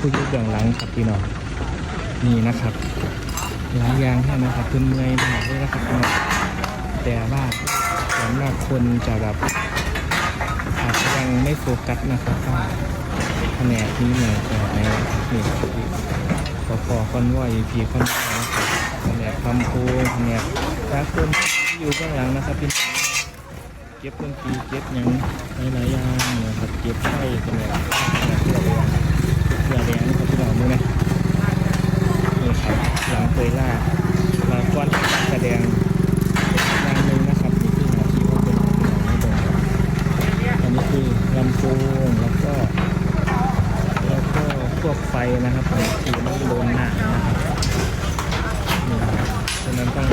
ผู้ยุบเบื้องหลังครับพี่น้องนี่นะครับหลายอย่างให้นะครับเพื่อนเมื่อยมากเลยนะครับพี่น้องแต่ว่าสำหรับคนจะแบบอาจจะยังไม่โฟกัสนะครับว่าแผนกนี้เนี่ยจะในนี่ครับพี่พอพอคอนวอยพีคอนวอยนะครับแผนกคำพงแผนกสากลที่อยู่เบื้องหลังนะครับพี่น้องเก็บต้นปีเก็บยังหลายๆอย่างนะครับเก็บไส้เป็นแบบเพื่อแดงเพื่อแดงนะครับพี่น้องดูนะนี่ครับหลังเคยล่าลาก้อนแสดงอย่างหนึ่งนะครับนี่คือหน้าที่ว่าเป็นพี่น้องไม่ตรงครับอันนี้คือลำโพงแล้วก็แล้วก็ พวกไฟนะครับที่มันโดนหน้านะครับนี่ครับฉะนั้นต้อง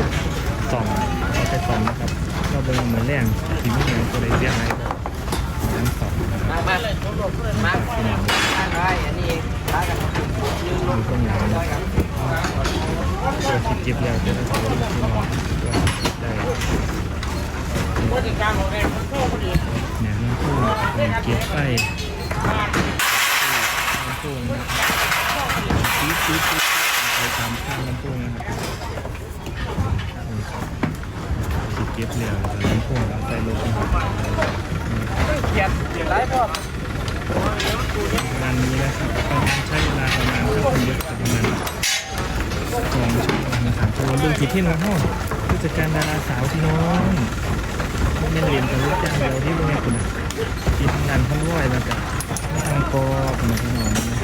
ส่องเอาไปส่องนะครับก็เป็นเหมือนแรงสีม่วงตัวใดเรียกอะไรทั้งสองนะครับมามาเลยมาได้อันนี้ร้านกันมีต้นหลังตัวสิบจิบแล้วจะได้ตัวที่นอนก็ได้คนอีกกลางของเองโค้คนอื่นเนี่ยน้ำพุ่งเก็บไส้น้ำ พุ่งนะครับจี๊ดจี๊ดจี๊ดไปตามข้างน้ำพุ่งนะครับนี่ครับสิเก็บแล้วแล้วน้ำพุ่งแล้วใส่รถนะครับเขียนเขียนไรพ่องานนี้นะครับใช้เวลาประมาณถ้าคนเยอะประมาณสองชั่วโมงนะครับตัวเรื่องกี่หน้องห้องผู้จัดการดาราสาวพี่น้องไม่ได้เรียนกันรู้จักเดียวที่โรงเรียนคุณนะทีมงานทั้งร้อยแล้วก็ไม่ทางกอบนะพี่น้องน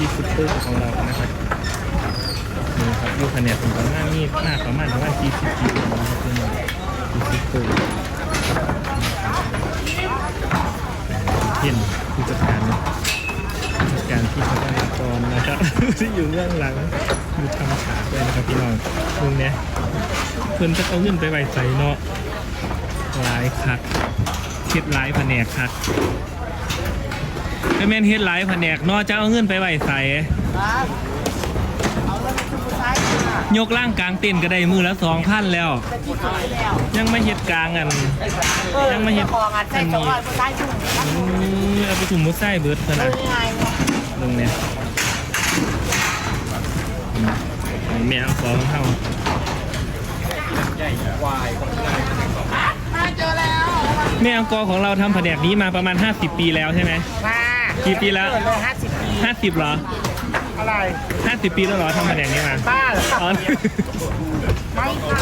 ที่ฟุตเตอร์ของเรานะครับนี่ครับอยู่แผนกของหน้ามีหน้าประมาณประมาณ40กิโลนะครับคือมัน40ตัวเห็นผู้จัดการผู้จัดการที่เขาได้กรนะครับที่อยู่เบื้องหลังอยู่ทำฉากด้วยนะครับพี่น้องมึงเนี่ยเพิ่อนจะเอาเงินไปไว้ใจเนาะหลายคักเฮ็ดหลายแผนกคัก ไม่แม่นเฮ็ดหลายแผนกนาะจะเอาเงินไปไว้ใส่เอาแล้วมันคือผู้ชายค่ะยกล่างกลางเต้นก็ได้มือละสองพันแล้ว แต่ที่สวยแล้วยังไม่เฮ็ดกลางอัน เออยังไม่เห็น ของอะใส่ตัวผู้ชายชุ่มรักอืมเอาไปถุงมุดไส้เบิร์ดเถอะเอนะอไงเนี่ยแม่อาของเข้ามาเจอแล้ว แม่อังกอร์ของเราทำแผนกนี้มาประมาณ 50 ปีแล้วใช่ไหมค่ะ กี่ปีแล้วเกิดเลยห้าสิบปี50เหรออะไร50ปีแล้วเหรอทำแผนกนี้มาบ้าเหรออ๋อไม่ค่ะ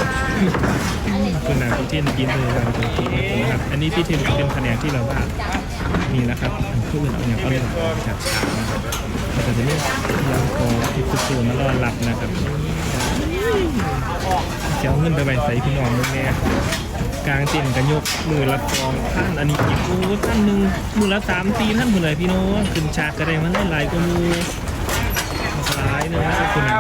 คุณนายคุณที่กินเลยเราคุณที่นะครับอันนี้พี่เทมเป็นแผนกที่เราว่ามีนะครับผู้อื่นเอาอย่างเอาเลยจากฉากนะครับเราจะมียังคอที่สุดตัวมารอรับนะครับ เจ้าเงินไปใบใส่พี่น้องมึงแน่กลางเต็นกันยกมือละกองท่านอันนี้อีกโอ้ท่านหนึ่งมือละสามตีท่านคนเลยพี่น้องขึ้นฉากก็ได้มันได้หลายกว่ามือหลายนะคุณน่ะ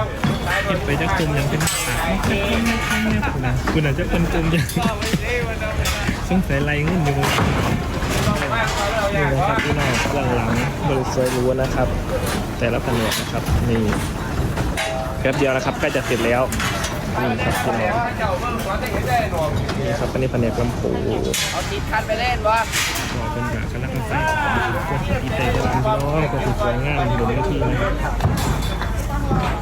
เก็บไปจากรมยังเป็นฉากไม่ค่อยไม่ค่อยนี่ยคุณนะคุณน่ะจะเป็นตุ่มยังสงสัยไรเงินอยู่นนี่นะครับพี่น้องหลังหลังบริษัทรู้นะครับ แต่ละแผนกนะครับนี่แป๊บเดียวนะครับใกล้จะเสร็จแล้ว นี่ครับพี่น้องนี่ครับอันนี้แผนกลำโพงเอาติดคันไปเล่นวะก็เป็นแบบคณะกรรมการก็อีเตอร์พี่น้อนก็คือสวยงามอยู่ในที่นะครับ